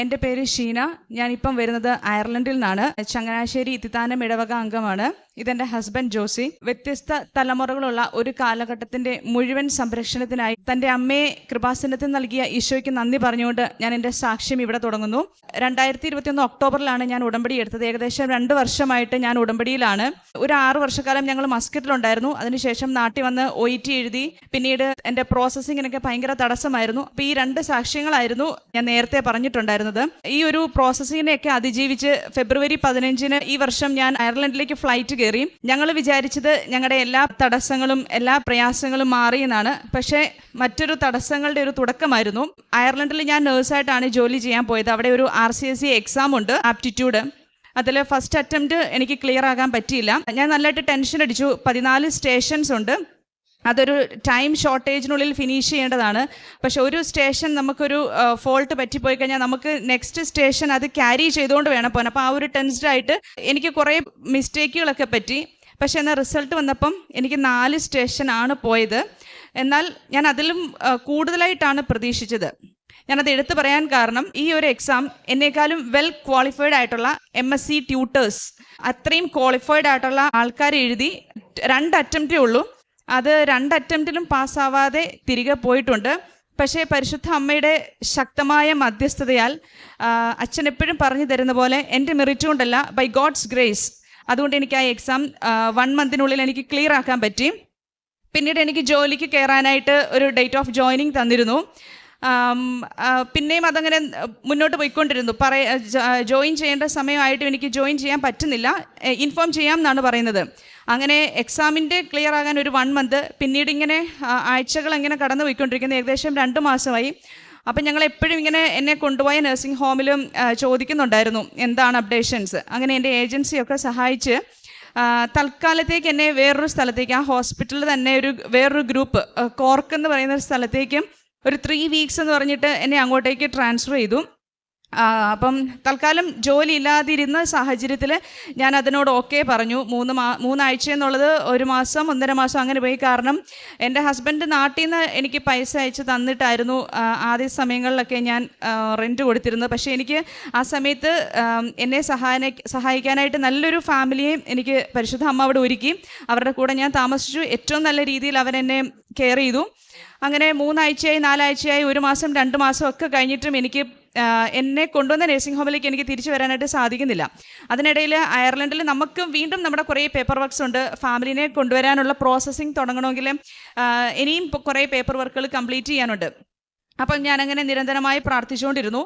എന്റെ പേര് ഷീന. ഞാനിപ്പം വരുന്നത് അയർലൻഡിൽ നിന്നാണ്. ചങ്ങനാശ്ശേരി ഇത്തിത്താനം ഇടവക അംഗമാണ്. ഇതെന്റെ ഹസ്ബൻഡ് ജോസി. വ്യത്യസ്ത തലമുറകളുള്ള ഒരു കാലഘട്ടത്തിന്റെ മുഴുവൻ സംരക്ഷണത്തിനായി തന്റെ അമ്മയെ കൃപാസനത്തിൽ നൽകിയ ഈശോയ്ക്ക് നന്ദി പറഞ്ഞുകൊണ്ട് ഞാൻ എന്റെ സാക്ഷ്യം ഇവിടെ തുടങ്ങുന്നു. രണ്ടായിരത്തി ഇരുപത്തിയൊന്ന് ഒക്ടോബറിലാണ് ഞാൻ ഉടമ്പടി എടുത്തത്. ഏകദേശം രണ്ട് വർഷമായിട്ട് ഞാൻ ഉടമ്പടിയിലാണ്. ഒരു ആറ് വർഷക്കാലം ഞങ്ങൾ മസ്കറ്റിലുണ്ടായിരുന്നു. അതിനുശേഷം നാട്ടിൽ വന്ന് ഒ ടി എഴുതി. പിന്നീട് എന്റെ പ്രോസസ്സിങ്ങിനൊക്കെ ഭയങ്കര തടസ്സമായിരുന്നു. അപ്പൊ ഈ രണ്ട് സാക്ഷ്യങ്ങളായിരുന്നു ഞാൻ നേരത്തെ പറഞ്ഞിട്ടുണ്ടായിരുന്നത്. ഈ ഒരു പ്രോസസ്സിങ്ങിനെയൊക്കെ അതിജീവിച്ച് ഫെബ്രുവരി പതിനഞ്ചിന് ഈ വർഷം ഞാൻ അയർലൻഡിലേക്ക് ഫ്ലൈറ്റ് കയറി. ഞങ്ങൾ വിചാരിച്ചത് ഞങ്ങളുടെ എല്ലാ തടസ്സങ്ങളും എല്ലാ പ്രയാസങ്ങളും മാറിയെന്നാണ് പക്ഷേ മറ്റൊരു തടസ്സങ്ങളുടെ ഒരു തുടക്കമായിരുന്നു. അയർലൻഡിൽ ഞാൻ നേഴ്സായിട്ടാണ് ജോലി ചെയ്യാൻ പോയത്. അവിടെ ഒരു R C S C exam ഉണ്ട് ആപ്റ്റിറ്റ്യൂഡ്. അതിൽ ഫസ്റ്റ് അറ്റംപ്റ്റ് എനിക്ക് ക്ലിയർ ആകാൻ പറ്റിയില്ല. ഞാൻ നല്ലതായിട്ട് ടെൻഷൻ അടിച്ചു. പതിനാല് സ്റ്റേഷൻസ് ഉണ്ട്. അതൊരു ടൈം ഷോർട്ടേജിനുള്ളിൽ ഫിനിഷ് ചെയ്യേണ്ടതാണ്. പക്ഷെ ഒരു സ്റ്റേഷൻ നമുക്കൊരു ഫോൾട്ട് പറ്റിപ്പോയി കഴിഞ്ഞാൽ നമുക്ക് നെക്സ്റ്റ് സ്റ്റേഷൻ അത് ക്യാരി ചെയ്തുകൊണ്ട് വേണം പോകാൻ. അപ്പോൾ ആ ഒരു ടെൻസ്ഡ് ആയിട്ട് എനിക്ക് കുറേ മിസ്റ്റേക്കുകളൊക്കെ പറ്റി. പക്ഷെ എന്നാൽ റിസൾട്ട് വന്നപ്പം എനിക്ക് നാല് സ്റ്റേഷനാണ് പോയത്. എന്നാൽ ഞാൻ അതിലും കൂടുതലായിട്ടാണ് പ്രതീക്ഷിച്ചത്. ഞാനത് എടുത്തു പറയാൻ കാരണം ഈ ഒരു എക്സാം എന്നേക്കാളും വെൽ ക്വാളിഫൈഡ് ആയിട്ടുള്ള എം എസ് സി ട്യൂട്ടേഴ്സ് അത്രയും ക്വാളിഫൈഡ് ആയിട്ടുള്ള ആൾക്കാർ എഴുതി രണ്ട് അറ്റംപ്റ്റേ ഉള്ളൂ. അത് രണ്ട് അറ്റംപ്റ്റിലും പാസ്സാവാതെ തിരികെ പോയിട്ടുണ്ട്. പക്ഷേ പരിശുദ്ധ അമ്മയുടെ ശക്തമായ മധ്യസ്ഥതയാൽ അച്ഛൻ എപ്പോഴും പറഞ്ഞു തരുന്ന പോലെ എന്റെ മെറിറ്റ് കൊണ്ടല്ല ബൈ ഗോഡ്സ് ഗ്രേസ് അതുകൊണ്ട് എനിക്ക് ആ എക്സാം വൺ മന്തിനുള്ളിൽ എനിക്ക് ക്ലിയർ ആക്കാൻ പറ്റി. പിന്നീട് എനിക്ക് ജോലിക്ക് കയറാനായിട്ട് ഒരു ഡേറ്റ് ഓഫ് ജോയിനിങ് തന്നിരുന്നു. പിന്നെയും അതങ്ങനെ മുന്നോട്ട് പോയിക്കൊണ്ടിരുന്നു. പറയ ജോയിൻ ചെയ്യേണ്ട സമയമായിട്ടും എനിക്ക് ജോയിൻ ചെയ്യാൻ പറ്റുന്നില്ല. ഇൻഫോം ചെയ്യാം എന്നാണ് പറയുന്നത്. അങ്ങനെ എക്സാമിന്റെ ക്ലിയർ ആകാൻ ഒരു വൺ മന്ത് പിന്നീട് ഇങ്ങനെ ആഴ്ചകൾ ഇങ്ങനെ കടന്നു പോയിക്കൊണ്ടിരിക്കുന്നത് ഏകദേശം രണ്ട് മാസമായി. അപ്പം ഞങ്ങൾ എപ്പോഴും ഇങ്ങനെ എന്നെ കൊണ്ടുപോയ നഴ്സിംഗ് ഹോമിലും ചോദിക്കുന്നുണ്ടായിരുന്നു എന്താണ് അപ്ഡേഷൻസ് അങ്ങനെ എന്റെ ഏജൻസിയൊക്കെ സഹായിച്ച് തൽക്കാലത്തേക്ക് എന്നെ വേറൊരു സ്ഥലത്തേക്ക് ആ ഹോസ്പിറ്റലിൽ തന്നെ ഒരു വേറൊരു ഗ്രൂപ്പ് കോർക്ക് എന്ന് പറയുന്ന ഒരു സ്ഥലത്തേക്കും ഒരു ത്രീ വീക്സ് എന്ന് പറഞ്ഞിട്ട് എന്നെ അങ്ങോട്ടേക്ക് ട്രാൻസ്ഫർ ചെയ്തു. അപ്പം തൽക്കാലം ജോലി ഇല്ലാതിരുന്ന സാഹചര്യത്തിൽ ഞാൻ അതിനോട് ഓക്കെ പറഞ്ഞു. മൂന്ന് മാ മൂന്നാഴ്ച എന്നുള്ളത് ഒരു മാസം ഒന്നര മാസം അങ്ങനെ പോയി. കാരണം എന്റെ ഹസ്ബൻഡ് നാട്ടിൽ നിന്ന് എനിക്ക് പൈസ അയച്ച് തന്നിട്ടായിരുന്നു ആദ്യ സമയങ്ങളിലൊക്കെ ഞാൻ റെന്റ് കൊടുത്തിരുന്നത്. പക്ഷേ എനിക്ക് ആ സമയത്ത് എന്നെ സഹായന സഹായിക്കാനായിട്ട് നല്ലൊരു ഫാമിലിയെയും എനിക്ക് പരിശുദ്ധ അമ്മ അവിടെ ഒരുക്കി. അവരുടെ കൂടെ ഞാൻ താമസിച്ചു. ഏറ്റവും നല്ല രീതിയിൽ അവരെന്നെ കെയർ ചെയ്തു. അങ്ങനെ മൂന്നാഴ്ചയായി നാലാഴ്ചയായി ഒരു മാസം രണ്ട് മാസം ഒക്കെ കഴിഞ്ഞിട്ടും എനിക്ക് എന്നെ കൊണ്ടുവന്ന നഴ്സിംഗ് ഹോമിലേക്ക് എനിക്ക് തിരിച്ചു വരാനായിട്ട് സാധിക്കുന്നില്ല. അതിനിടയിൽ അയർലൻഡിൽ നമുക്കും വീണ്ടും നമ്മുടെ കുറേ പേപ്പർ വർക്ക്സ് ഉണ്ട്. ഫാമിലിനെ കൊണ്ടുവരാനുള്ള പ്രോസസ്സിങ് തുടങ്ങണമെങ്കിൽ ഇനിയും കുറേ പേപ്പർ വർക്കുകൾ കംപ്ലീറ്റ് ചെയ്യാനുണ്ട്. അപ്പം ഞാനങ്ങനെ നിരന്തരമായി പ്രാർത്ഥിച്ചുകൊണ്ടിരുന്നു.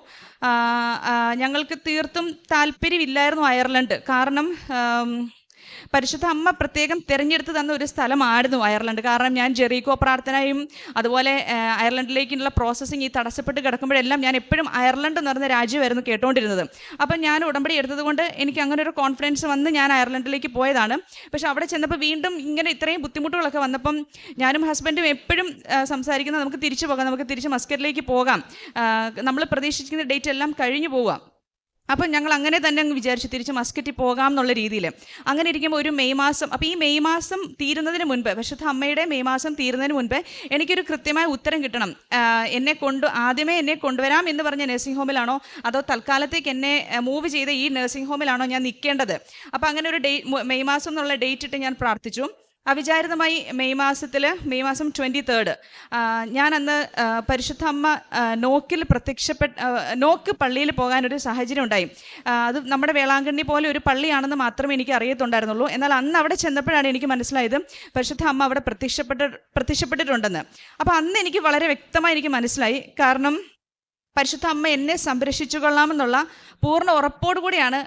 ഞങ്ങൾക്ക് തീർത്തും താല്പര്യമില്ലായിരുന്നു അയർലൻഡ്. കാരണം പരിശുദ്ധ അമ്മ പ്രത്യേകം തിരഞ്ഞെടുത്ത് തന്ന ഒരു സ്ഥലമായിരുന്നു അയർലൻഡ്. കാരണം ഞാൻ ജെറീകോ പ്രാർത്ഥനയും അതുപോലെ അയർലൻഡിലേക്കുള്ള പ്രോസസ്സിങ് ഈ തടസ്സപ്പെട്ട് കിടക്കുമ്പോഴെല്ലാം ഞാൻ എപ്പോഴും അയർലൻഡ് എന്ന് പറഞ്ഞ രാജ്യമായിരുന്നു കേട്ടുകൊണ്ടിരുന്നത് അപ്പം ഞാൻ ഉടമ്പടി എടുത്തതുകൊണ്ട് എനിക്ക് അങ്ങനെ ഒരു കോൺഫിഡൻസ് വന്ന് ഞാൻ അയർലൻഡിലേക്ക് പോയതാണ്. പക്ഷേ അവിടെ ചെന്നപ്പോൾ വീണ്ടും ഇങ്ങനെ ഇത്രയും ബുദ്ധിമുട്ടുകളൊക്കെ വന്നപ്പം ഞാനും ഹസ്ബൻഡും എപ്പോഴും സംസാരിക്കുന്നത് നമുക്ക് തിരിച്ചു പോകാം നമുക്ക് തിരിച്ച് മസ്കറ്റിലേക്ക് പോകാം. നമ്മൾ പ്രതീക്ഷിക്കുന്ന ഡേറ്റ് എല്ലാം കഴിഞ്ഞു പോവാം അപ്പം ഞങ്ങൾ അങ്ങനെ തന്നെ അങ്ങ് വിചാരിച്ചു തിരിച്ച് മസ്കറ്റിൽ പോകാം എന്നുള്ള രീതിയിൽ. അങ്ങനെ ഇരിക്കുമ്പോൾ ഒരു മെയ് മാസം അപ്പോൾ ഈ മെയ് മാസം തീരുന്നതിന് മുൻപ് വിശുദ്ധ അമ്മയുടെ മെയ് മാസം തീരുന്നതിന് മുൻപ് എനിക്കൊരു കൃത്യമായ ഉത്തരം കിട്ടണം. എന്നെ കൊണ്ട് ആദ്യമേ എന്നെ കൊണ്ടുവരാം എന്ന് പറഞ്ഞ നഴ്സിംഗ് ഹോമിലാണോ അതോ തൽക്കാലത്തേക്ക് എന്നെ മൂവ് ചെയ്ത ഈ നഴ്സിംഗ് ഹോമിലാണോ ഞാൻ നിൽക്കേണ്ടത് അപ്പോൾ അങ്ങനെ ഒരു ഡേ മെയ് മാസം എന്നുള്ള ഡേറ്റ് ഇട്ട് ഞാൻ പ്രാർത്ഥിച്ചു. അവിചാരിതമായി മെയ് മാസത്തിൽ മെയ് മാസം ട്വന്റി തേർഡ് ഞാൻ അന്ന് പരിശുദ്ധ അമ്മ നോക്കിൽ പ്രത്യക്ഷപ്പെട്ട നോക്ക് പള്ളിയിൽ പോകാനൊരു സാഹചര്യം ഉണ്ടായി. അത് നമ്മുടെ വേളാങ്കണ്ണി പോലെ ഒരു പള്ളിയാണെന്ന് മാത്രമേ എനിക്ക് അറിയത്തുണ്ടായിരുന്നുള്ളൂ. എന്നാൽ അന്ന് അവിടെ ചെന്നപ്പോഴാണ് എനിക്ക് മനസ്സിലായത് പരിശുദ്ധ അമ്മ അവിടെ പ്രത്യക്ഷപ്പെട്ട പ്രത്യക്ഷപ്പെട്ടിട്ടുണ്ടെന്ന്. അപ്പോൾ അന്ന് എനിക്ക് വളരെ വ്യക്തമായി എനിക്ക് മനസ്സിലായി. കാരണം പരിശുദ്ധ അമ്മ എന്നെ സംരക്ഷിച്ചു കൊള്ളാമെന്നുള്ള പൂർണ ഉറപ്പോടുകൂടിയാണ്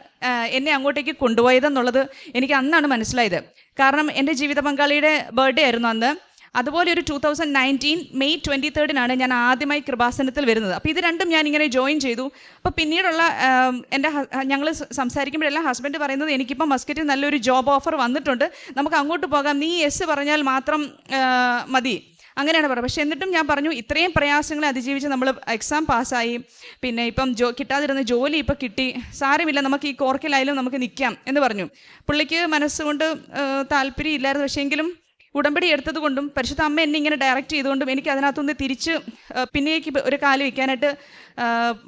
എന്നെ അങ്ങോട്ടേക്ക് കൊണ്ടുപോയതെന്നുള്ളത് എനിക്ക് അന്നാണ് മനസ്സിലായത്. കാരണം എന്റെ ജീവിത പങ്കാളിയുടെ ബർത്ത്ഡേ ആയിരുന്നു അന്ന്. അതുപോലെ ഒരു two thousand nineteen May twenty തേർഡിനാണ് ഞാൻ ആദ്യമായി കൃപാസനത്തിൽ വരുന്നത്. അപ്പോൾ ഇത് രണ്ടും ഞാൻ ഇങ്ങനെ ജോയിൻ ചെയ്തു. അപ്പോൾ പിന്നീടുള്ള എന്റെ ഞങ്ങൾ സംസാരിക്കുമ്പോഴെല്ലാം ഹസ്ബൻഡ് പറയുന്നത് എനിക്കിപ്പോൾ മസ്കറ്റിൽ നല്ലൊരു ജോബ് ഓഫർ വന്നിട്ടുണ്ട്. നമുക്ക് അങ്ങോട്ട് പോകാം. നീ എസ് പറഞ്ഞാൽ മാത്രം മതി. അങ്ങനെയാണ് പറയുന്നത് പക്ഷേ എന്നിട്ടും ഞാൻ പറഞ്ഞു ഇത്രയും പ്രയാസങ്ങളെ അതിജീവിച്ച് നമ്മൾ എക്സാം പാസ്സായി. പിന്നെ ഇപ്പം ജോ കിട്ടാതിരുന്ന ജോലി ഇപ്പം കിട്ടി. സാരമില്ല നമുക്ക് ഈ കോർക്കിലായാലും നമുക്ക് നിൽക്കാം എന്ന് പറഞ്ഞു. പുള്ളിക്ക് മനസ്സുകൊണ്ട് താല്പര്യം ഇല്ലായിരുന്നു. പക്ഷേ എങ്കിലും ഉടമ്പടി എടുത്തത് കൊണ്ടും പരിശുദ്ധ അമ്മ എന്നെ ഇങ്ങനെ ഡയറക്റ്റ് ചെയ്തുകൊണ്ടും എനിക്ക് അതിനകത്തുനിന്ന് തിരിച്ച് പിന്നേക്ക് ഒരു കാലം വയ്ക്കാനായിട്ട്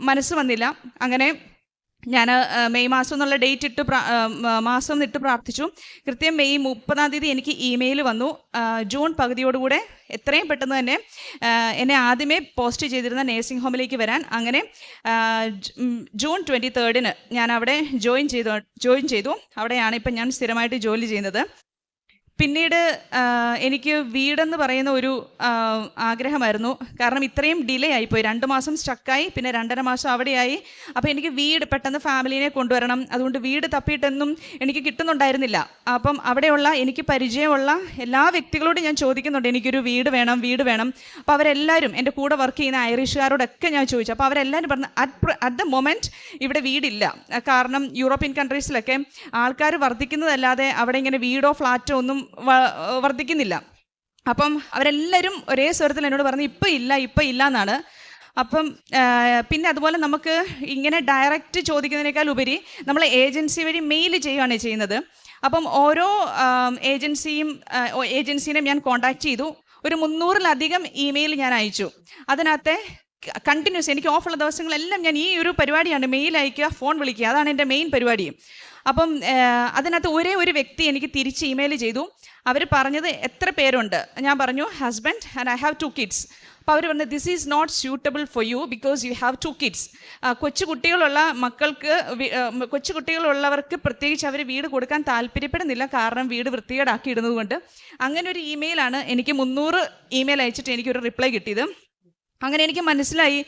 മനസ്സ് വന്നില്ല. അങ്ങനെ ഞാൻ മെയ് മാസം എന്നുള്ള ഡേറ്റ് ഇട്ട് മാസം ഇട്ട് പ്രാർത്ഥിച്ചു. കൃത്യം മെയ് മുപ്പതാം തീയതി എനിക്ക് ഇമെയിൽ വന്നു. ജൂൺ പകുതിയോടുകൂടെ എത്രയും പെട്ടെന്ന് തന്നെ എന്നെ ആദ്യമേ പോസ്റ്റ് ചെയ്തിരുന്ന നേഴ്സിംഗ് ഹോമിലേക്ക് വരാൻ. അങ്ങനെ ജൂൺ ട്വന്റി തേർഡിന് ഞാൻ അവിടെ ജോയിൻ ചെയ്തു ജോയിൻ ചെയ്തു. അവിടെയാണ് ഇപ്പം ഞാൻ സ്ഥിരമായിട്ട് ജോലി ചെയ്യുന്നത്. പിന്നീട് എനിക്ക് വീടെന്ന് പറയുന്ന ഒരു ആഗ്രഹമായിരുന്നു. കാരണം ഇത്രയും ഡിലേ ആയിപ്പോയി. രണ്ട് മാസം സ്റ്റക്കായി പിന്നെ രണ്ടര മാസം അവിടെയായി. അപ്പോൾ എനിക്ക് വീട് പെട്ടെന്ന് ഫാമിലിനെ കൊണ്ടുവരണം. അതുകൊണ്ട് വീട് തപ്പിയിട്ടൊന്നും എനിക്ക് കിട്ടുന്നുണ്ടായിരുന്നില്ല. അപ്പം അവിടെയുള്ള എനിക്ക് പരിചയമുള്ള എല്ലാ വ്യക്തികളോടും ഞാൻ ചോദിക്കുന്നുണ്ട് എനിക്കൊരു വീട് വേണം വീട് വേണം. അപ്പോൾ അവരെല്ലാവരും എന്റെ കൂടെ വർക്ക് ചെയ്യുന്ന ഐറിഷുകാരോടൊക്കെ ഞാൻ ചോദിച്ചു. അപ്പോൾ അവരെല്ലാവരും പറഞ്ഞു അറ്റ് അറ്റ് ദ മൊമെന്റ് ഇവിടെ വീടില്ല. കാരണം യൂറോപ്യൻ കൺട്രീസിലൊക്കെ ആൾക്കാർ വർദ്ധിക്കുന്നതല്ലാതെ അവിടെ ഇങ്ങനെ വീടോ ഫ്ലാറ്റോ ഒന്നും വർദ്ധിക്കുന്നില്ല. അപ്പം അവരെല്ലാവരും ഒരേ സ്വരത്തിൽ എന്നോട് പറഞ്ഞു ഇപ്പം ഇല്ല ഇപ്പം ഇല്ല എന്നാണ്. അപ്പം പിന്നെ അതുപോലെ നമുക്ക് ഇങ്ങനെ ഡയറക്റ്റ് ചോദിക്കുന്നതിനേക്കാൾ ഉപരി നമ്മൾ ഏജൻസി വഴി മെയിൽ ചെയ്യുകയാണ് ചെയ്യുന്നത്. അപ്പം ഓരോ ഏജൻസിയും ഏജൻസിനെയും ഞാൻ കോണ്ടാക്ട് ചെയ്തു. ഒരു മുന്നൂറിലധികം ഇമെയിൽ ഞാൻ അയച്ചു. അതിനകത്തെ കണ്ടിന്യൂസ് എനിക്ക് ഓഫുള്ള ദിവസങ്ങളെല്ലാം ഞാൻ ഈ ഒരു പരിപാടിയാണ് മെയിൽ അയക്കുക ഫോൺ വിളിക്കുക. അതാണ് എന്റെ മെയിൻ പരിപാടി. അപ്പം അതിനകത്ത് ഒരേ ഒരു വ്യക്തി എനിക്ക് തിരിച്ച് ഇമെയിൽ ചെയ്തു. അവർ പറഞ്ഞത് എത്ര പേരുണ്ട്? ഞാൻ പറഞ്ഞു husband and I have two kids അപ്പോൾ അവർ പറഞ്ഞു this is not suitable for you because you have two kids കൊച്ചു കുട്ടികളുള്ള മക്കൾക്ക് കൊച്ചുകുട്ടികളുള്ളവർക്ക് പ്രത്യേകിച്ച് അവർ വീട് കൊടുക്കാൻ താല്പര്യപ്പെടുന്നില്ല. കാരണം വീട് വൃത്തികേടാക്കി ഇടുന്നത് കൊണ്ട്. അങ്ങനെ ഒരു ഇമെയിലാണ് എനിക്ക് മുന്നൂറ് ഇമെയിൽ അയച്ചിട്ട് എനിക്കൊരു റിപ്ലൈ കിട്ടിയത്. അങ്ങനെ എനിക്ക് മനസ്സിലായി.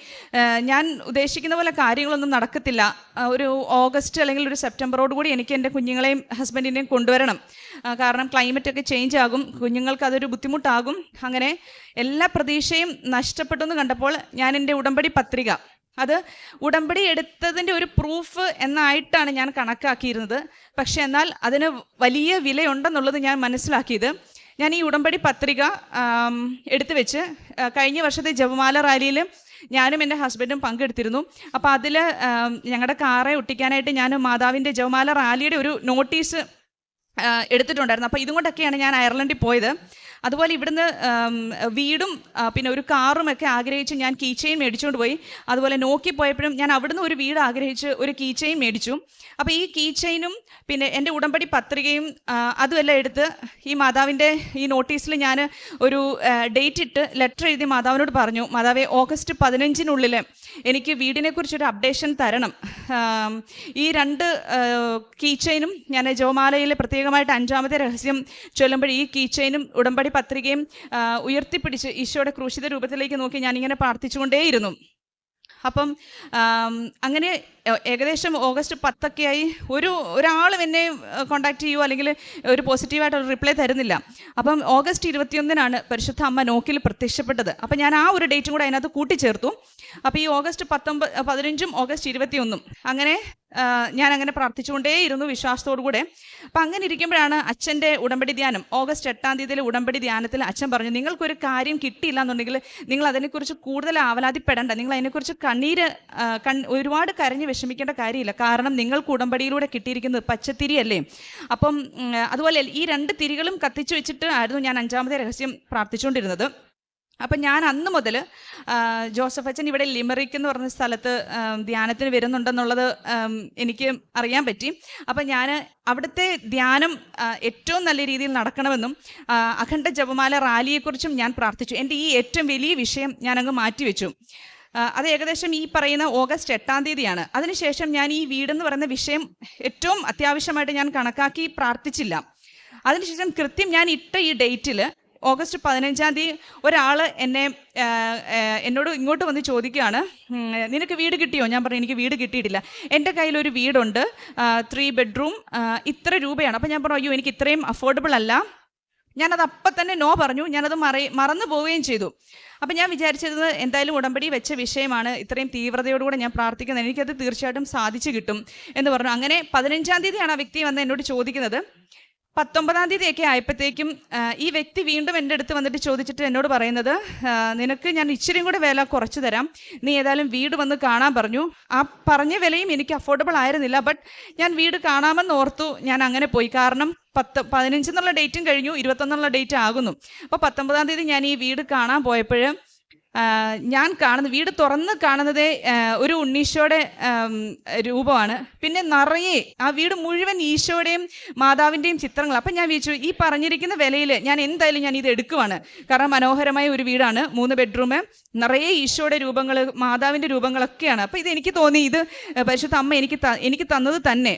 ഞാൻ ഉദ്ദേശിക്കുന്ന പോലെ കാര്യങ്ങളൊന്നും നടക്കത്തില്ല. ഒരു ഓഗസ്റ്റ് അല്ലെങ്കിൽ ഒരു സെപ്റ്റംബറോട് കൂടി എനിക്ക് എന്റെ കുഞ്ഞുങ്ങളെയും ഹസ്ബൻഡിനെയും കൊണ്ടുവരണം. കാരണം ക്ലൈമറ്റൊക്കെ ചേഞ്ച് ആകും. കുഞ്ഞുങ്ങൾക്ക് അതൊരു ബുദ്ധിമുട്ടാകും. അങ്ങനെ എല്ലാ പ്രതീക്ഷയും നഷ്ടപ്പെട്ടു എന്ന് കണ്ടപ്പോൾ ഞാൻ എന്റെ ഉടമ്പടി പത്രിക. അത് ഉടമ്പടി എടുത്തതിന്റെ ഒരു പ്രൂഫ് എന്നായിട്ടാണ് ഞാൻ കണക്കാക്കിയിരുന്നത്. പക്ഷേ എന്നാൽ അതിന് വലിയ വിലയുണ്ടെന്നുള്ളത് ഞാൻ മനസ്സിലാക്കിയത്. ഞാൻ ഈ ഉടമ്പടി പത്രിക എടുത്തു വെച്ച് കഴിഞ്ഞ വർഷത്തെ ജപമാല റാലിയിൽ ഞാനും എന്റെ ഹസ്ബൻഡും പങ്കെടുത്തിരുന്നു. അപ്പോൾ അതിൽ ഞങ്ങളുടെ കാറെ ഒട്ടിക്കാനായിട്ട് ഞാൻ മാതാവിന്റെ ജപമാല റാലിയുടെ ഒരു നോട്ടീസ് എടുത്തിട്ടുണ്ടായിരുന്നു. അപ്പോൾ ഇതുകൊണ്ടൊക്കെയാണ് ഞാൻ അയർലൻഡിൽ പോയത്. അതുപോലെ ഇവിടുന്ന് വീടും പിന്നെ ഒരു കാറും ഒക്കെ ആഗ്രഹിച്ച് ഞാൻ കീ ചെയിൻ മേടിച്ചുകൊണ്ട് പോയി. അതുപോലെ നോക്കി പോയപ്പോഴും ഞാൻ അവിടുന്ന് ഒരു വീട് ആഗ്രഹിച്ച് ഒരു കീ ചെയിൻ മേടിച്ചു. അപ്പോൾ ഈ കീ ചെയിനും പിന്നെ എന്റെ ഉടമ്പടി പത്രികയും അതുമെല്ലാം എടുത്ത് ഈ മാതാവിന്റെ ഈ നോട്ടീസിൽ ഞാൻ ഒരു ഡേറ്റ് ഇട്ട് ലെറ്റർ എഴുതി മാതാവിനോട് പറഞ്ഞു. മാതാവെ ഓഗസ്റ്റ് പതിനഞ്ചിനുള്ളിൽ എനിക്ക് വീടിനെക്കുറിച്ചൊരു അപ്ഡേഷൻ തരണം. ഈ രണ്ട് കീ ചെയിനും ഞാൻ ജോമാലയിൽ പ്രത്യേകമായിട്ട് അഞ്ചാമത്തെ രഹസ്യം ചൊല്ലുമ്പോൾ ഈ കീ ചെയിനും ഉടമ്പടി പത്രികയും ഉയർത്തിപ്പിടിച്ച് ഈശോയുടെ ക്രൂശിത രൂപത്തിലേക്ക് നോക്കി ഞാനിങ്ങനെ പ്രാർത്ഥിച്ചുകൊണ്ടേയിരുന്നു. അപ്പം അങ്ങനെ ഏകദേശം ഓഗസ്റ്റ് പത്തൊക്കെയായി ഒരു ഒരാൾ എന്നെ കോണ്ടാക്ട് ചെയ്യുമോ അല്ലെങ്കിൽ ഒരു പോസിറ്റീവായിട്ട് റിപ്ലൈ തരുന്നില്ല. അപ്പം ഓഗസ്റ്റ് ഇരുപത്തിയൊന്നിനാണ് പരിശുദ്ധ അമ്മ നോക്കിൽ പ്രത്യക്ഷപ്പെട്ടത്. അപ്പം ഞാൻ ആ ഒരു ഡേറ്റും കൂടെ അതിനകത്ത് കൂട്ടിച്ചേർത്തു. അപ്പോൾ ഈ ഓഗസ്റ്റ് പത്തൊമ്പത് പതിനഞ്ചും ഓഗസ്റ്റ് ഇരുപത്തിയൊന്നും അങ്ങനെ ഞാൻ അങ്ങനെ പ്രാർത്ഥിച്ചുകൊണ്ടേയിരുന്നു വിശ്വാസത്തോടു കൂടെ അപ്പം അങ്ങനെ ഇരിക്കുമ്പോഴാണ് അച്ഛന്റെ ഉടമ്പടി ധ്യാനം. ഓഗസ്റ്റ് എട്ടാം തീയതിയിലെ ഉടമ്പടി ധ്യാനത്തിൽ അച്ഛൻ പറഞ്ഞു നിങ്ങൾക്കൊരു കാര്യം കിട്ടിയില്ല എന്നുണ്ടെങ്കിൽ നിങ്ങൾ അതിനെക്കുറിച്ച് കൂടുതൽ ആവലാതിപ്പെടേണ്ട. നിങ്ങൾ അതിനെക്കുറിച്ച് കണ്ണീര് ഒരുപാട് കരഞ്ഞ് വിഷമിക്കേണ്ട കാര്യമില്ല. കാരണം നിങ്ങൾക്ക് ഉടമ്പടിയിലൂടെ കിട്ടിയിരിക്കുന്നത് പച്ചത്തിരിയല്ലേ? അപ്പം അതുപോലെ ഈ രണ്ട് തിരികളും കത്തിച്ചു വെച്ചിട്ട് ആയിരുന്നു ഞാൻ അഞ്ചാമത്തെ രഹസ്യം പ്രാർത്ഥിച്ചുകൊണ്ടിരുന്നത്. അപ്പം ഞാൻ അന്ന് മുതൽ ജോസഫ് അച്ഛൻ ഇവിടെ ലിമറിക്ക് എന്ന് പറഞ്ഞ സ്ഥലത്ത് ധ്യാനത്തിന് വരുന്നുണ്ടെന്നുള്ളത് എനിക്ക് അറിയാൻ പറ്റി. അപ്പം ഞാൻ അവിടുത്തെ ധ്യാനം ഏറ്റവും നല്ല രീതിയിൽ നടക്കണമെന്നും അഖണ്ഡ ജപമാല റാലിയെക്കുറിച്ചും ഞാൻ പ്രാർത്ഥിച്ചു. എന്റെ ഈ ഏറ്റവും വലിയ വിഷയം ഞാൻ അങ്ങ് മാറ്റിവെച്ചു അത് ഏകദേശം ഈ പറയുന്ന ഓഗസ്റ്റ് എട്ടാം തീയതിയാണ്. അതിനുശേഷം ഞാൻ ഈ വീടെന്ന് പറയുന്ന വിഷയം ഏറ്റവും അത്യാവശ്യമായിട്ട് ഞാൻ കണക്കാക്കി പ്രാർത്ഥിച്ചില്ല. അതിനുശേഷം കൃത്യം ഞാൻ ഇട്ട ഈ ഡേറ്റിൽ ഓഗസ്റ്റ് പതിനഞ്ചാം തീയതി ഒരാൾ എന്നെ എന്നോട് ഇങ്ങോട്ട് വന്ന് ചോദിക്കുകയാണ് നിനക്ക് വീട് കിട്ടിയോ? ഞാൻ പറഞ്ഞു എനിക്ക് വീട് കിട്ടിയിട്ടില്ല. എന്റെ കയ്യിൽ ഒരു വീടുണ്ട് ത്രീ ബെഡ്റൂം ഇത്ര രൂപയാണ്. അപ്പോൾ ഞാൻ പറഞ്ഞു അയ്യോ എനിക്ക് ഇത്രയും അഫോർഡബിൾ അല്ല. ഞാനത് അപ്പം തന്നെ നോ പറഞ്ഞു. ഞാനത് മറി മറന്നു പോവുകയും ചെയ്തു. അപ്പം ഞാൻ വിചാരിച്ചത് എന്തായാലും ഉടമ്പടി വെച്ച വിഷയമാണ്. ഇത്രയും തീവ്രതയോടുകൂടെ ഞാൻ പ്രാർത്ഥിക്കുന്നത്. എനിക്കത് തീർച്ചയായിട്ടും സാധിച്ചു കിട്ടും എന്ന് പറഞ്ഞു. അങ്ങനെ പതിനഞ്ചാം തീയതിയാണ് ആ വ്യക്തി വന്ന് എന്നോട് ചോദിക്കുന്നത്. പത്തൊമ്പതാം തീയതിയൊക്കെ ആയപ്പോഴത്തേക്കും ഈ വ്യക്തി വീണ്ടും എന്റെ അടുത്ത് വന്നിട്ട് ചോദിച്ചിട്ട് എന്നോട് പറയുന്നത് നിനക്ക് ഞാൻ ഇച്ചിരിയും കൂടെ വില കുറച്ച് തരാം. നീ ഏതായാലും വീട് വന്ന് കാണാൻ പറഞ്ഞു. ആ പറഞ്ഞ വിലയും എനിക്ക് അഫോർഡബിൾ ആയിരുന്നില്ല ബട്ട് ഞാൻ വീട് കാണാമെന്ന് ഓർത്തു ഞാൻ അങ്ങനെ പോയി. കാരണം പത്ത് പതിനഞ്ചെന്നുള്ള ഡേറ്റും കഴിഞ്ഞു ഇരുപത്തൊന്നുള്ള ഡേറ്റ് ആകുന്നു. അപ്പോൾ പത്തൊമ്പതാം തീയതി ഞാൻ ഈ വീട് കാണാൻ പോയപ്പോൾ ഞാൻ കാണുന്ന വീട് തുറന്ന് കാണുന്നതേ ഒരു ഉണ്ണീശോയുടെ രൂപമാണ്. പിന്നെ നിറയെ ആ വീട് മുഴുവൻ ഈശോയുടെയും മാതാവിന്റെയും ചിത്രങ്ങൾ അപ്പം ഞാൻ വിചാരിച്ചു ഈ പറഞ്ഞിരിക്കുന്ന വിലയിൽ ഞാൻ എന്തായാലും ഞാൻ ഇത് എടുക്കുവാണ്. കാരണം മനോഹരമായ ഒരു വീടാണ് മൂന്ന് ബെഡ്റൂം നിറയെ ഈശോയുടെ രൂപങ്ങൾ മാതാവിന്റെ രൂപങ്ങളൊക്കെയാണ്. അപ്പം ഇത് എനിക്ക് തോന്നി ഇത് പരിശുദ്ധ അമ്മ എനിക്ക് എനിക്ക് തന്നത് തന്നെ.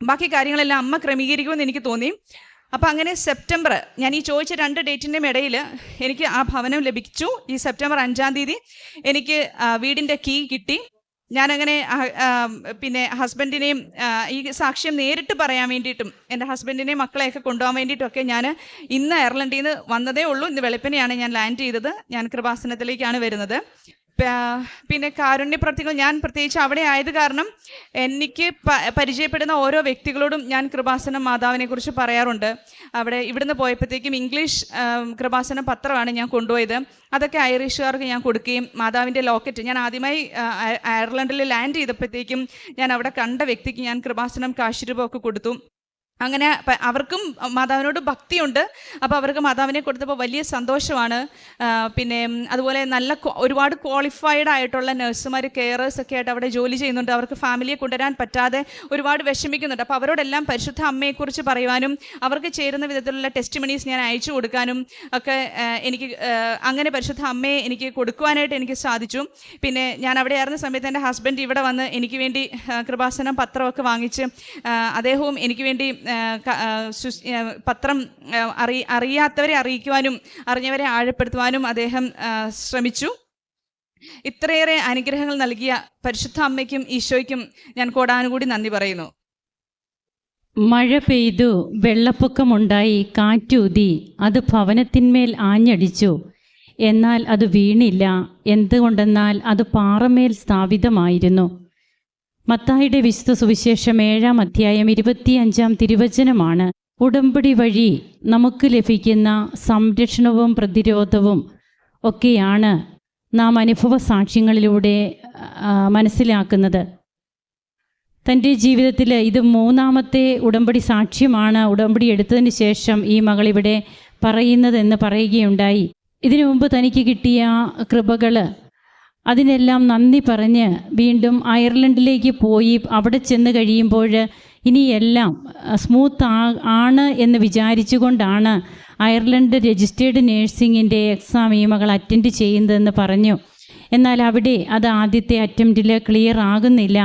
ബാക്കി കാര്യങ്ങളെല്ലാം അമ്മ ക്രമീകരിക്കുമെന്ന് എനിക്ക് തോന്നി. അപ്പം അങ്ങനെ സെപ്റ്റംബർ ഞാൻ ഈ ചോദിച്ച രണ്ട് ഡേറ്റിന്റെയും ഇടയിൽ എനിക്ക് ആ ഭവനം ലഭിച്ചു. ഈ സെപ്റ്റംബർ അഞ്ചാം തീയതി എനിക്ക് വീടിന്റെ കീ കിട്ടി. ഞാനങ്ങനെ പിന്നെ ഹസ്ബൻഡിനെയും ഈ സാക്ഷ്യം നേരിട്ട് പറയാൻ വേണ്ടിയിട്ടും എന്റെ ഹസ്ബൻഡിനെയും മക്കളെയൊക്കെ കൊണ്ടുപോകാൻ വേണ്ടിയിട്ടൊക്കെ ഞാൻ ഇന്ന് അയർലൻഡിൽ നിന്ന് വന്നതേ ഉള്ളൂ. ഇന്ന് വെളുപ്പിനെയാണ് ഞാൻ ലാൻഡ് ചെയ്തത്. ഞാൻ കൃപാസനത്തിലേക്കാണ് വരുന്നത്. പിന്നെ കാരുണ്യ പ്രവർത്തികൾ ഞാൻ പ്രത്യേകിച്ച് അവിടെ ആയത് കാരണം എനിക്ക് പരിചയപ്പെടുന്ന ഓരോ വ്യക്തികളോടും ഞാൻ കൃപാസനം മാതാവിനെ കുറിച്ച് പറയാറുണ്ട്. അവിടെ ഇവിടുന്ന് പോയപ്പോഴത്തേക്കും ഇംഗ്ലീഷ് കൃപാസന പത്രമാണ് ഞാൻ കൊണ്ടുപോയത്. അതൊക്കെ ഐറിഷുകാർക്ക് ഞാൻ കൊടുക്കുകയും മാതാവിന്റെ ലോക്കറ്റ് ഞാൻ ആദ്യമായി അയർലൻഡിൽ ലാൻഡ് ചെയ്തപ്പോഴത്തേക്കും ഞാൻ അവിടെ കണ്ട വ്യക്തിക്ക് ഞാൻ കൃപാസനം കാശുരൂപമൊക്കെ കൊടുത്തു. അങ്ങനെ അവർക്കും മാതാവിനോട് ഭക്തിയുണ്ട്. അപ്പോൾ അവർക്ക് മാതാവിനെ കൊടുത്തപ്പോൾ വലിയ സന്തോഷമാണ്. പിന്നെ അതുപോലെ നല്ല ഒരുപാട് ക്വാളിഫൈഡ് ആയിട്ടുള്ള നഴ്സുമാർ കെയറേഴ്സ് ഒക്കെ ആയിട്ട് അവിടെ ജോലി ചെയ്യുന്നുണ്ട്. അവർക്ക് ഫാമിലിയെ കൊണ്ടുവരാൻ പറ്റാതെ ഒരുപാട് വിഷമിക്കുന്നുണ്ട്. അപ്പോൾ അവരോടെല്ലാം പരിശുദ്ധ അമ്മയെക്കുറിച്ച് പറയുവാനും അവർക്ക് ചേരുന്ന വിധത്തിലുള്ള ടെസ്റ്റ് മണീസ് ഞാൻ അയച്ചു കൊടുക്കാനും ഒക്കെ എനിക്ക് അങ്ങനെ പരിശുദ്ധ അമ്മയെ എനിക്ക് കൊടുക്കുവാനായിട്ട് എനിക്ക് സാധിച്ചു. പിന്നെ ഞാൻ അവിടെ ആയിരുന്ന സമയത്ത് എന്റെ ഹസ്ബൻഡ് ഇവിടെ വന്ന് എനിക്ക് വേണ്ടി കൃപാസനം പത്രമൊക്കെ വാങ്ങിച്ച് അദ്ദേഹവും എനിക്ക് വേണ്ടി പത്രം അറി അറിയാത്തവരെ അറിയിക്കുവാനും അറിഞ്ഞവരെ ആഴപ്പെടുത്തുവാനും അദ്ദേഹം ശ്രമിച്ചു. ഇത്രയേറെ അനുഗ്രഹങ്ങൾ നൽകിയ പരിശുദ്ധ അമ്മയ്ക്കും ഈശോയ്ക്കും ഞാൻ കോടാനുകൂടി നന്ദി പറയുന്നു. മഴ പെയ്തു വെള്ളപ്പൊക്കമുണ്ടായി കാറ്റൂതി അത് ഭവനത്തിന്മേൽ ആഞ്ഞടിച്ചു. എന്നാൽ അത് വീണില്ല എന്തുകൊണ്ടെന്നാൽ അത് പാറമേൽ സ്ഥാപിതമായിരുന്നു. മത്തായിയുടെ വിശുദ്ധ സുവിശേഷം ഏഴാം അധ്യായം ഇരുപത്തിയഞ്ചാം തിരുവചനമാണ് ഉടമ്പടി വഴി നമുക്ക് ലഭിക്കുന്ന സംരക്ഷണവും പ്രതിരോധവും ഒക്കെയാണ് നാം അനുഭവ സാക്ഷ്യങ്ങളിലൂടെ മനസ്സിലാക്കുന്നത്. തന്റെ ജീവിതത്തിൽ ഇത് മൂന്നാമത്തെ ഉടമ്പടി സാക്ഷ്യമാണ്. ഉടമ്പടി എടുത്തതിന് ശേഷം ഈ മകൾ ഇവിടെ പറയുന്നതെന്ന് പറയുകയുണ്ടായി. ഇതിനു മുമ്പ് തനിക്ക് കിട്ടിയ കൃപകൾ അതിനെല്ലാം നന്ദി പറഞ്ഞ് വീണ്ടും അയർലൻഡിലേക്ക് പോയി അവിടെ ചെന്ന് കഴിയുമ്പോൾ ഇനിയെല്ലാം സ്മൂത്ത് ആണ് എന്ന് വിചാരിച്ചുകൊണ്ടാണ് അയർലൻഡ് രജിസ്റ്റേർഡ് നേഴ്സിങ്ങിന്റെ എക്സാം ഈ മകൾ അറ്റൻഡ് ചെയ്യുന്നതെന്ന് പറഞ്ഞു. എന്നാൽ അവിടെ അത് ആദ്യത്തെ അറ്റംപ്റ്റിൽ ക്ലിയർ ആകുന്നില്ല.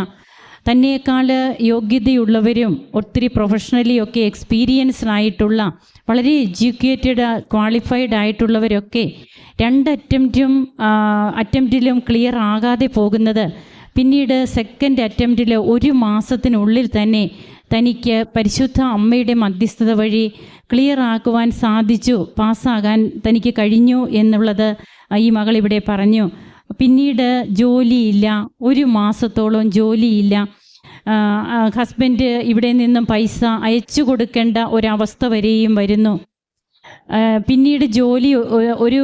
തന്നെക്കാൾ യോഗ്യതയുള്ളവരും ഒത്തിരി പ്രൊഫഷണലി ഒക്കെ എക്സ്പീരിയൻസ്ഡ് ആയിട്ടുള്ള വളരെ എഡ്യൂക്കേറ്റഡ് ക്വാളിഫൈഡ് ആയിട്ടുള്ളവരൊക്കെ രണ്ട് അറ്റംപ്റ്റും അറ്റംപ്റ്റിലും ക്ലിയർ ആകാതെ പോകുന്നത്. പിന്നീട് സെക്കൻഡ് അറ്റംപ്റ്റിൽ ഒരു മാസത്തിനുള്ളിൽ തന്നെ തനിക്ക് പരിശുദ്ധ അമ്മയുടെ മധ്യസ്ഥത വഴി ക്ലിയർ ആക്കുവാൻ സാധിച്ചു പാസ്സാകാൻ തനിക്ക് കഴിഞ്ഞു എന്നുള്ളത് ഈ മകൾ ഇവിടെ പറഞ്ഞു. പിന്നീട് ജോലിയില്ല ഒരു മാസത്തോളം ജോലിയില്ല. ഹസ്ബൻഡ് ഇവിടെ നിന്നും പൈസ അയച്ചു കൊടുക്കേണ്ട ഒരവസ്ഥ വരെയും വരുന്നു. പിന്നീട് ജോലി ഒരു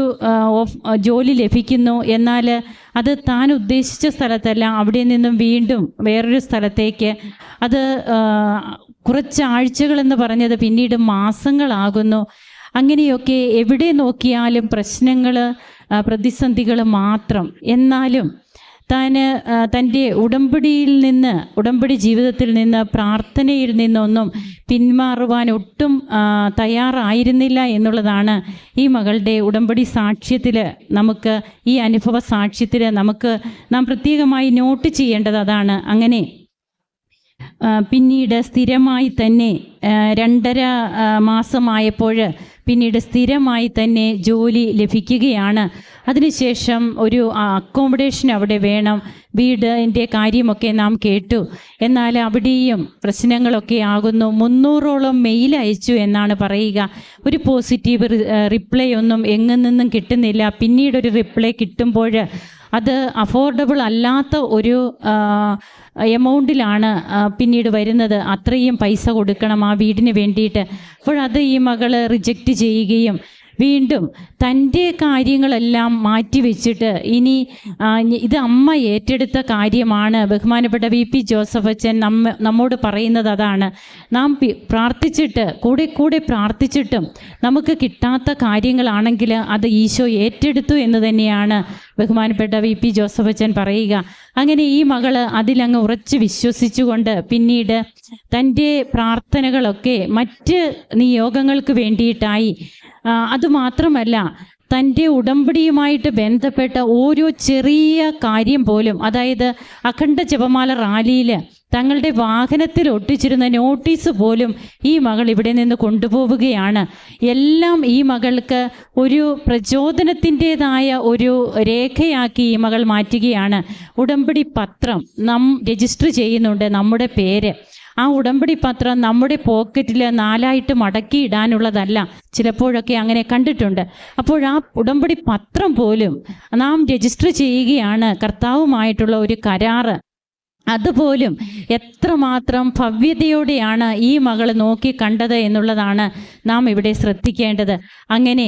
ജോലി ലഭിക്കുന്നു. എന്നാൽ അത് താൻ ഉദ്ദേശിച്ച സ്ഥലത്തല്ല അവിടെ നിന്നും വീണ്ടും വേറൊരു സ്ഥലത്തേക്ക്. അത് കുറച്ച് ആഴ്ചകൾ എന്ന് പറഞ്ഞത് പിന്നീട് മാസങ്ങളാകുന്നു. അങ്ങനെയൊക്കെ എവിടെ നോക്കിയാലും പ്രശ്നങ്ങൾ പ്രതിസന്ധികൾ മാത്രം. എന്നാലും താൻ തന്റെ ഉടമ്പടിയിൽ നിന്ന് ഉടമ്പടി ജീവിതത്തിൽ നിന്ന് പ്രാർത്ഥനയിൽ നിന്നൊന്നും പിന്മാറുവാൻ ഒട്ടും തയ്യാറായിരുന്നില്ല എന്നുള്ളതാണ് ഈ മകളുടെ ഉടമ്പടി സാക്ഷ്യത്തിൽ നമുക്ക് ഈ അനുഭവ സാക്ഷ്യത്തിൽ നമുക്ക് നാം പ്രത്യേകമായി നോട്ട് ചെയ്യേണ്ടത് അതാണ്. അങ്ങനെ പിന്നീട് സ്ഥിരമായി തന്നെ രണ്ടര മാസമായപ്പോൾ പിന്നീട് സ്ഥിരമായി തന്നെ ജോലി ലഭിക്കുകയാണ്. അതിനുശേഷം ഒരു അക്കോമഡേഷൻ അവിടെ വേണം. വീടിന്റെ കാര്യമൊക്കെ നാം കേട്ടു. എന്നാൽ അവിടെയും പ്രശ്നങ്ങളൊക്കെ ആകുന്നു. മുന്നൂറോളം മെയിൽ അയച്ചു എന്നാണ് പറയുക. ഒരു പോസിറ്റീവ് റിപ്ലൈ ഒന്നും എങ്ങും നിന്നും കിട്ടുന്നില്ല. പിന്നീട് ഒരു റിപ്ലൈ കിട്ടുമ്പോൾ അത് അഫോർഡബിൾ അല്ലാത്ത ഒരു എമൗണ്ടിലാണ് പിന്നീട് വരുന്നത്. അത്രയും പൈസ കൊടുക്കണം ആ വീടിന് വേണ്ടിയിട്ട്. അപ്പോഴത് ഈ മകൾ റിജക്റ്റ് ചെയ്യുകയും വീണ്ടും തന്റെ കാര്യങ്ങളെല്ലാം മാറ്റിവെച്ചിട്ട് ഇനി ഇത് അമ്മ ഏറ്റെടുത്ത കാര്യമാണ്. ബഹുമാനപ്പെട്ട വി പി ജോസഫ് അച്ഛൻ നമ്മ നമ്മോട് പറയുന്നത് അതാണ്. നാം പ്രാർത്ഥിച്ചിട്ട് കൂടെ കൂടെ പ്രാർത്ഥിച്ചിട്ടും നമുക്ക് കിട്ടാത്ത കാര്യങ്ങളാണെങ്കിൽ അത് ഈശോ ഏറ്റെടുത്തു എന്ന് തന്നെയാണ് ബഹുമാനപ്പെട്ട വി പി ജോസഫ് അച്ഛൻ പറയുക. അങ്ങനെ ഈ മകൾ അതിലങ്ങ് ഉറച്ച് വിശ്വസിച്ചുകൊണ്ട് പിന്നീട് തന്റെ പ്രാർത്ഥനകളൊക്കെ മറ്റ് നിയോഗങ്ങൾക്ക് വേണ്ടിയിട്ടായി അതുമാത്രമല്ല തന്റെ ഉടമ്പടിയുമായിട്ട് ബന്ധപ്പെട്ട ഓരോ ചെറിയ കാര്യം പോലും അതായത് അഖണ്ഡ ജപമാല റാലിയിൽ തങ്ങളുടെ വാഹനത്തിൽ ഒട്ടിച്ചിരുന്ന നോട്ടീസ് പോലും ഈ മകൾ ഇവിടെ നിന്ന് കൊണ്ടുപോവുകയാണ്. എല്ലാം ഈ മകൾക്ക് ഒരു പ്രചോദനത്തിന്റെതായ ഒരു രേഖയാക്കി ഈ മകൾ മാറ്റുകയാണ്. ഉടമ്പടി പത്രം നാം രജിസ്റ്റർ ചെയ്യുന്നുണ്ട് നമ്മുടെ പേര്. ആ ഉടമ്പടി പത്രം നമ്മുടെ പോക്കറ്റിൽ നാലായിട്ട് മടക്കി ഇടാനുള്ളതല്ല. ചിലപ്പോഴൊക്കെ അങ്ങനെ കണ്ടിട്ടുണ്ട്. അപ്പോൾ ആ ഉടമ്പടി പത്രം പോലും നാം രജിസ്റ്റർ ചെയ്യുകയാണ് കർത്താവുമായിട്ടുള്ള ഒരു കരാറ്. അതുപോലും എത്രമാത്രം ഭവ്യതയോടെയാണ് ഈ മകൾ നോക്കി കണ്ടത് എന്നുള്ളതാണ് നാം ഇവിടെ ശ്രദ്ധിക്കേണ്ടത്. അങ്ങനെ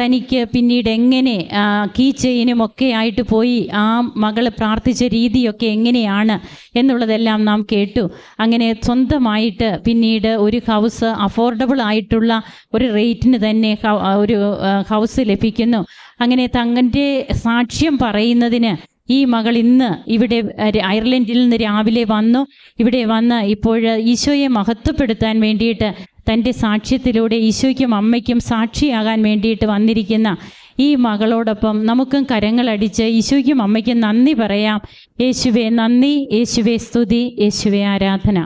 തനിക്ക് പിന്നീട് എങ്ങനെ ആ, കീ ചെയിനും ഒക്കെ ആയിട്ട് പോയി ആ മകൾ പ്രാർത്ഥിച്ച രീതിയൊക്കെ എങ്ങനെയാണ് എന്നുള്ളതെല്ലാം നാം കേട്ടു. അങ്ങനെ സ്വന്തമായിട്ട് പിന്നീട് ഒരു ഹൗസ് അഫോർഡബിൾ ആയിട്ടുള്ള ഒരു റേറ്റിന് തന്നെ ഒരു ഹൗസ് ലഭിക്കുന്നു. അങ്ങനെ തങ്ങന്റെ സാക്ഷ്യം പറയുന്നതിന് ഈ മകൾ ഇന്ന് ഇവിടെ അയർലൻഡിൽ നിന്ന് രാവിലെ വന്നു. ഇവിടെ വന്ന് ഇപ്പോൾ ഈശോയെ മഹത്വപ്പെടുത്താൻ വേണ്ടിയിട്ട് തന്റെ സാക്ഷ്യത്തിലൂടെ ഈശോയ്ക്കും അമ്മയ്ക്കും സാക്ഷിയാകാൻ വേണ്ടിയിട്ട് വന്നിരിക്കുന്ന ഈ മകളോടൊപ്പം നമുക്കും കരങ്ങളടിച്ച് ഈശോയ്ക്കും അമ്മയ്ക്കും നന്ദി പറയാം. യേശുവെ നന്ദി. യേശുവെ സ്തുതി. യേശുവെ ആരാധന.